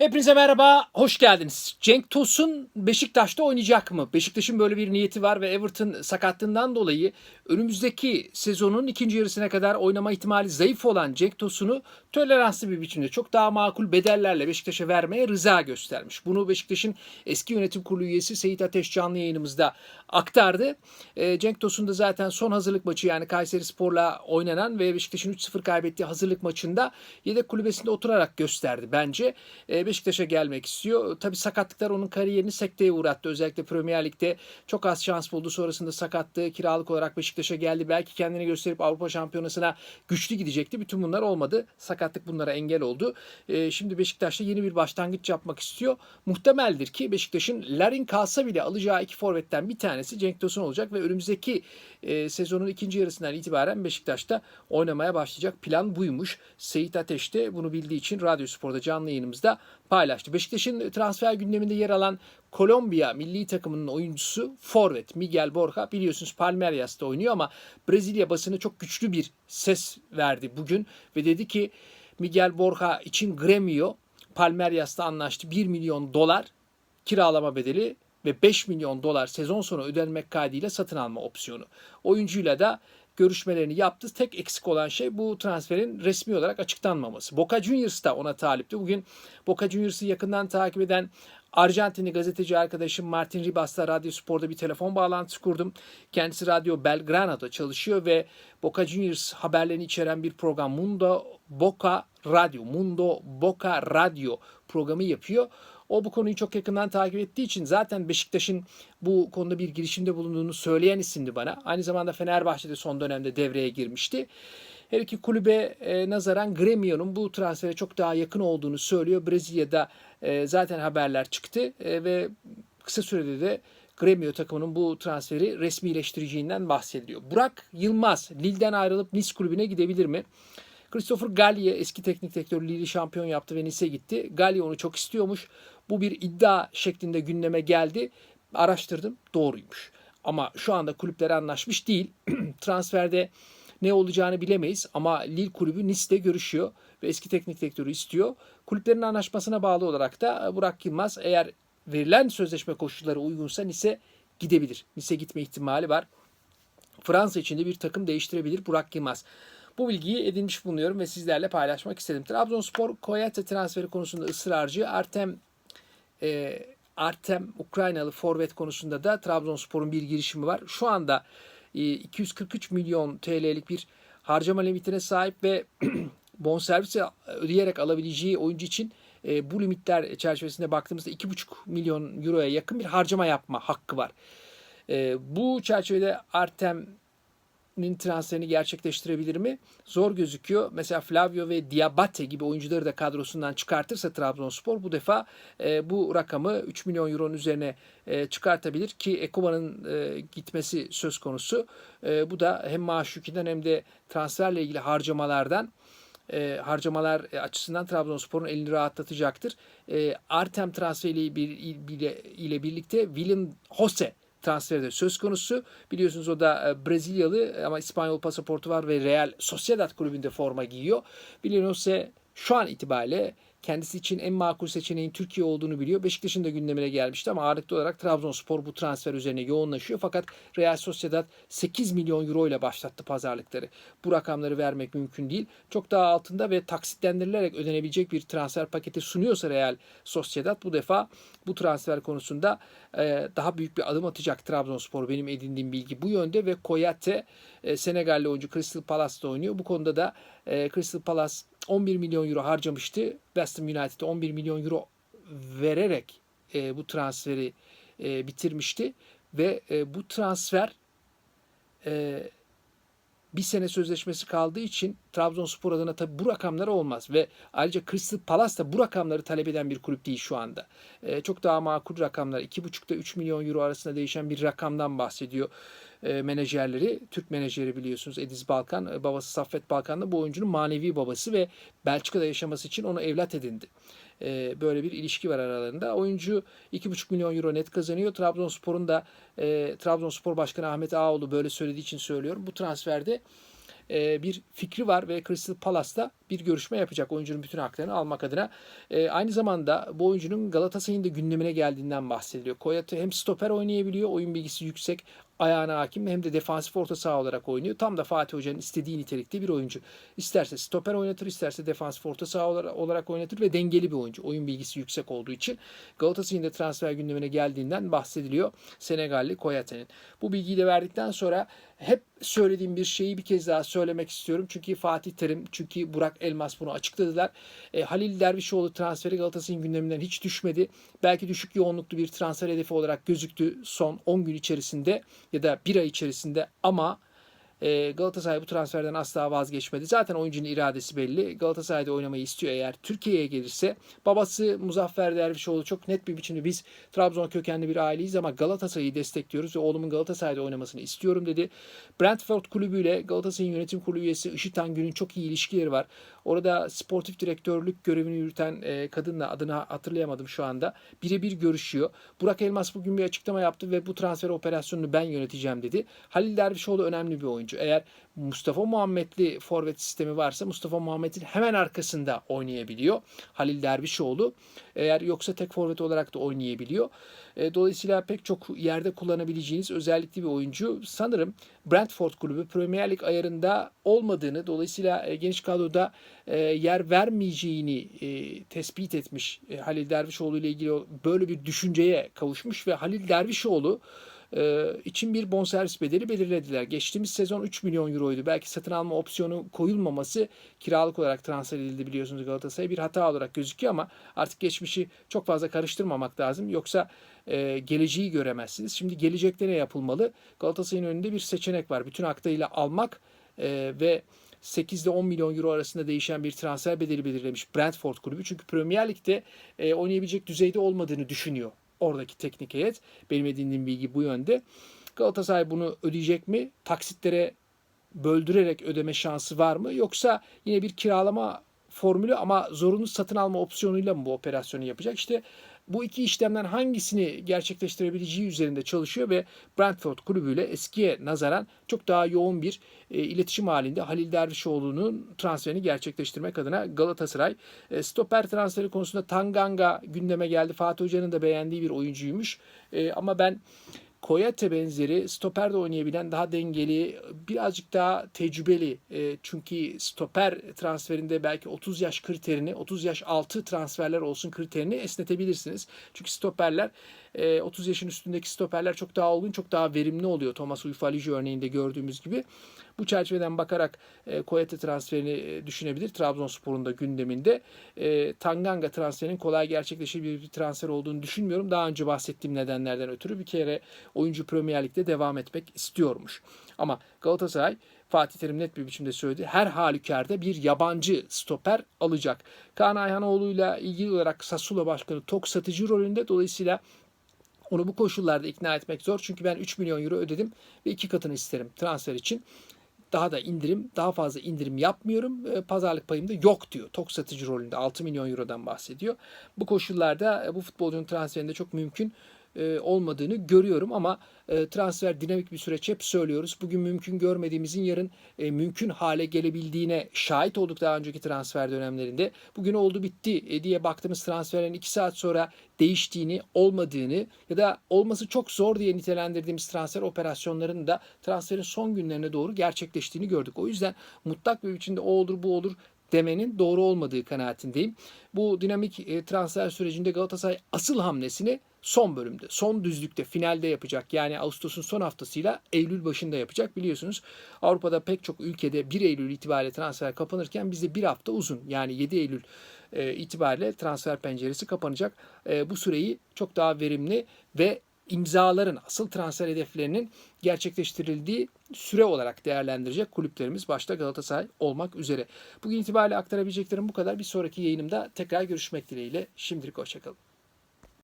Hepinize merhaba, hoş geldiniz. Cenk Tosun Beşiktaş'ta oynayacak mı? Beşiktaş'ın böyle bir niyeti var ve Everton sakatlığından dolayı önümüzdeki sezonun ikinci yarısına kadar oynama ihtimali zayıf olan Cenk Tosun'u toleranslı bir biçimde çok daha makul bedellerle Beşiktaş'a vermeye rıza göstermiş. Bunu Beşiktaş'ın eski yönetim kurulu üyesi Seyit Ateş canlı yayınımızda aktardı. E, Cenk Tosun da zaten son hazırlık maçı yani Kayseri Spor'la oynanan ve Beşiktaş'ın 3-0 kaybettiği hazırlık maçında yedek kulübesinde oturarak gösterdi bence. Beşiktaş'a gelmek istiyor. Tabi sakatlıklar onun kariyerini sekteye uğrattı. Özellikle Premier Lig'de çok az şans buldu. Sonrasında sakatlığı kiralık olarak Beşiktaş'a geldi. Belki kendini gösterip Avrupa Şampiyonası'na güçlü gidecekti. Bütün bunlar olmadı. Sakatlık bunlara engel oldu. E, şimdi Beşiktaş'ta yeni bir başlangıç yapmak istiyor. Muhtemeldir ki Beşiktaş'ın Larin kalsa bile alacağı iki forvetten bir tanesi Cenk Tosun olacak ve önümüzdeki e, sezonun ikinci yarısından itibaren Beşiktaş'ta oynamaya başlayacak. Plan buymuş. Seyit Ateş de bunu bildiği için Radyo Spor'da canlı yayınımızda paylaştı. Beşiktaş'ın transfer gündeminde yer alan Kolombiya milli takımının oyuncusu forvet Miguel Borja biliyorsunuz Palmeiras'ta oynuyor ama Brezilya basını çok güçlü bir ses verdi bugün ve dedi ki Miguel Borja için Gremio Palmeiras'ta anlaştı 1 milyon dolar kiralama bedeli ve 5 milyon dolar sezon sonu ödenmek kaydıyla satın alma opsiyonu. Oyuncuyla da görüşmelerini yaptı. Tek eksik olan şey bu transferin resmi olarak açıklanmaması. Boca Juniors da ona talipti. Bugün Boca Juniors'ı yakından takip eden Arjantinli gazeteci arkadaşım Martin Ribas'la Radyo Spor'da bir telefon bağlantısı kurdum. Kendisi Radyo Belgrano'da çalışıyor ve Boca Juniors haberlerini içeren bir program Mundo Boca Radio, Mundo Boca Radio programı yapıyor. O bu konuyu çok yakından takip ettiği için zaten Beşiktaş'ın bu konuda bir girişimde bulunduğunu söyleyen isimdi bana. Aynı zamanda Fenerbahçe'de son dönemde devreye girmişti. Her iki kulübe e, nazaran Gremio'nun bu transfere çok daha yakın olduğunu söylüyor. Brezilya'da e, zaten haberler çıktı e, ve kısa sürede de Gremio takımının bu transferi resmileştireceğinden bahsediliyor. Burak Yılmaz Lille'den ayrılıp Nice kulübüne gidebilir mi? Christopher Gallier eski teknik direktör Lille'i şampiyon yaptı ve Nice'e gitti. Gallier onu çok istiyormuş. Bu bir iddia şeklinde gündeme geldi. Araştırdım doğruymuş. Ama şu anda kulüpleri anlaşmış değil. Transferde ne olacağını bilemeyiz ama Lille kulübü Nice'de görüşüyor ve eski teknik direktörü istiyor. Kulüplerin anlaşmasına bağlı olarak da Burak Yılmaz eğer verilen sözleşme koşulları uygunsa Nice'e gidebilir. Nice'e gitme ihtimali var. Fransa içinde bir takım değiştirebilir Burak Yılmaz. Bu bilgiyi edinmiş bulunuyorum ve sizlerle paylaşmak istedim. Trabzonspor Koyate transferi konusunda ısrarcı. Artem e, Artem Ukraynalı forvet konusunda da Trabzonspor'un bir girişimi var. Şu anda e, 243 milyon TL'lik bir harcama limitine sahip ve bonservis ödeyerek alabileceği oyuncu için e, bu limitler çerçevesinde baktığımızda 2,5 milyon euroya yakın bir harcama yapma hakkı var. E, bu çerçevede Artem transferini gerçekleştirebilir mi? Zor gözüküyor. Mesela Flavio ve Diabate gibi oyuncuları da kadrosundan çıkartırsa Trabzonspor bu defa e, bu rakamı 3 milyon euronun üzerine e, çıkartabilir ki Ekuba'nın e, gitmesi söz konusu. E, bu da hem maaş yükünden hem de transferle ilgili harcamalardan e, harcamalar açısından Trabzonspor'un elini rahatlatacaktır. E, Artem transferiyle bir, ile, ile birlikte Willem Jose transferi de söz konusu. Biliyorsunuz o da e, Brezilyalı ama İspanyol pasaportu var ve Real Sociedad kulübünde forma giyiyor. Biliyorsunuz şu an itibariyle kendisi için en makul seçeneğin Türkiye olduğunu biliyor. Beşiktaş'ın da gündemine gelmişti ama ağırlıklı olarak Trabzonspor bu transfer üzerine yoğunlaşıyor. Fakat Real Sociedad 8 milyon euro ile başlattı pazarlıkları. Bu rakamları vermek mümkün değil. Çok daha altında ve taksitlendirilerek ödenebilecek bir transfer paketi sunuyorsa Real Sociedad bu defa bu transfer konusunda daha büyük bir adım atacak Trabzonspor. Benim edindiğim bilgi bu yönde ve Koyate Senegalli oyuncu Crystal Palace'da oynuyor. Bu konuda da Crystal Palace 11 milyon euro harcamıştı. West Ham United'e 11 milyon euro vererek e, bu transferi e, bitirmişti. Ve e, bu transfer e, bir sene sözleşmesi kaldığı için Trabzonspor adına tabi bu rakamlar olmaz ve ayrıca Crystal Palace da bu rakamları talep eden bir kulüp değil şu anda. E, çok daha makul rakamlar 2,5 ile 3 milyon euro arasında değişen bir rakamdan bahsediyor e, menajerleri. Türk menajeri biliyorsunuz Ediz Balkan, e, babası Saffet Balkan da bu oyuncunun manevi babası ve Belçika'da yaşaması için onu evlat edindi. E, böyle bir ilişki var aralarında. Oyuncu 2,5 milyon euro net kazanıyor. Trabzonspor'un da e, Trabzonspor Başkanı Ahmet Ağoğlu böyle söylediği için söylüyorum. Bu transferde e, bir fikri var ve Crystal Palace'da bir görüşme yapacak oyuncunun bütün haklarını almak adına. E, aynı zamanda bu oyuncunun Galatasaray'ın da gündemine geldiğinden bahsediliyor. Koyatı hem stoper oynayabiliyor, oyun bilgisi yüksek, ayağına hakim hem de defansif orta saha olarak oynuyor. Tam da Fatih Hoca'nın istediği nitelikte bir oyuncu. İsterse stoper oynatır, isterse defansif orta saha olarak oynatır ve dengeli bir oyuncu. Oyun bilgisi yüksek olduğu için Galatasaray'ın da transfer gündemine geldiğinden bahsediliyor Senegalli Koyate'nin. Bu bilgiyi de verdikten sonra hep söylediğim bir şeyi bir kez daha söylemek istiyorum. Çünkü Fatih Terim, çünkü Burak Elmas bunu açıkladılar. E, Halil Dervişoğlu transferi Galatasaray'ın gündeminden hiç düşmedi. Belki düşük yoğunluklu bir transfer hedefi olarak gözüktü son 10 gün içerisinde ya da bir ay içerisinde ama e, Galatasaray bu transferden asla vazgeçmedi. Zaten oyuncunun iradesi belli. Galatasaray'da oynamayı istiyor eğer Türkiye'ye gelirse. Babası Muzaffer Dervişoğlu çok net bir biçimde biz Trabzon kökenli bir aileyiz ama Galatasaray'ı destekliyoruz ve oğlumun Galatasaray'da oynamasını istiyorum dedi. Brentford kulübüyle Galatasaray'ın yönetim kurulu üyesi Işıtan Gün'ün çok iyi ilişkileri var. Orada sportif direktörlük görevini yürüten e, kadınla adını hatırlayamadım şu anda. Birebir görüşüyor. Burak Elmas bugün bir açıklama yaptı ve bu transfer operasyonunu ben yöneteceğim dedi. Halil Dervişoğlu önemli bir oyuncu. Eğer Mustafa Muhammedli forvet sistemi varsa Mustafa Muhammed'in hemen arkasında oynayabiliyor. Halil Dervişoğlu. Eğer yoksa tek forvet olarak da oynayabiliyor. E, dolayısıyla pek çok yerde kullanabileceğiniz özellikli bir oyuncu. Sanırım Brentford kulübü Premier Lig ayarında olmadığını, dolayısıyla e, geniş kadroda e, yer vermeyeceğini tespit etmiş. Halil Dervişoğlu ile ilgili böyle bir düşünceye kavuşmuş ve Halil Dervişoğlu için bir bonservis bedeli belirlediler. Geçtiğimiz sezon 3 milyon euroydu. Belki satın alma opsiyonu koyulmaması kiralık olarak transfer edildi biliyorsunuz Galatasaray'a bir hata olarak gözüküyor ama artık geçmişi çok fazla karıştırmamak lazım. Yoksa e, geleceği göremezsiniz. Şimdi gelecekte ne yapılmalı? Galatasaray'ın önünde bir seçenek var. Bütün aktayla almak e, ve 8 ile 10 milyon euro arasında değişen bir transfer bedeli belirlemiş Brentford kulübü. Çünkü Premier Lig'de e, oynayabilecek düzeyde olmadığını düşünüyor oradaki teknik heyet. Benim edindiğim bilgi bu yönde. Galatasaray bunu ödeyecek mi? Taksitlere böldürerek ödeme şansı var mı? Yoksa yine bir kiralama formülü ama zorunlu satın alma opsiyonuyla mı bu operasyonu yapacak? İşte bu iki işlemden hangisini gerçekleştirebileceği üzerinde çalışıyor ve Brentford kulübüyle eskiye nazaran çok daha yoğun bir e, iletişim halinde Halil Dervişoğlu'nun transferini gerçekleştirmek adına Galatasaray e, stoper transferi konusunda Tanganga gündeme geldi. Fatih Hoca'nın da beğendiği bir oyuncuymuş. E, ama ben Koyate benzeri stoperde oynayabilen daha dengeli, birazcık daha tecrübeli. E, çünkü stoper transferinde belki 30 yaş kriterini, 30 yaş altı transferler olsun kriterini esnetebilirsiniz. Çünkü stoperler 30 yaşın üstündeki stoperler çok daha olgun, çok daha verimli oluyor. Thomas Uyfalici örneğinde gördüğümüz gibi. Bu çerçeveden bakarak e, Koyate transferini e, düşünebilir. Trabzonspor'un da gündeminde. E, Tanganga transferinin kolay gerçekleşebilir bir transfer olduğunu düşünmüyorum. Daha önce bahsettiğim nedenlerden ötürü bir kere oyuncu Premier Lig'de devam etmek istiyormuş. Ama Galatasaray Fatih Terim net bir biçimde söyledi. Her halükarda bir yabancı stoper alacak. Kaan Ayhanoğlu'yla ilgili olarak Sassuolo Başkanı tok satıcı rolünde. Dolayısıyla onu bu koşullarda ikna etmek zor. Çünkü ben 3 milyon euro ödedim ve iki katını isterim transfer için. Daha da indirim, daha fazla indirim yapmıyorum. E, pazarlık payım da yok diyor. Tok satıcı rolünde 6 milyon eurodan bahsediyor. Bu koşullarda e, bu futbolcunun transferinde çok mümkün e, olmadığını görüyorum ama e, transfer dinamik bir süreç hep söylüyoruz. Bugün mümkün görmediğimizin yarın e, mümkün hale gelebildiğine şahit olduk daha önceki transfer dönemlerinde. Bugün oldu bitti diye baktığımız transferlerin 2 saat sonra değiştiğini, olmadığını ya da olması çok zor diye nitelendirdiğimiz transfer operasyonlarının da transferin son günlerine doğru gerçekleştiğini gördük. O yüzden mutlak bir biçimde o olur bu olur demenin doğru olmadığı kanaatindeyim. Bu dinamik transfer sürecinde Galatasaray asıl hamlesini son bölümde, son düzlükte, finalde yapacak. Yani Ağustos'un son haftasıyla Eylül başında yapacak. Biliyorsunuz Avrupa'da pek çok ülkede 1 Eylül itibariyle transfer kapanırken bizde bir hafta uzun. Yani 7 Eylül e, itibariyle transfer penceresi kapanacak. E, bu süreyi çok daha verimli ve imzaların, asıl transfer hedeflerinin gerçekleştirildiği süre olarak değerlendirecek kulüplerimiz başta Galatasaray olmak üzere. Bugün itibariyle aktarabileceklerim bu kadar. Bir sonraki yayınımda tekrar görüşmek dileğiyle. Şimdilik hoşçakalın.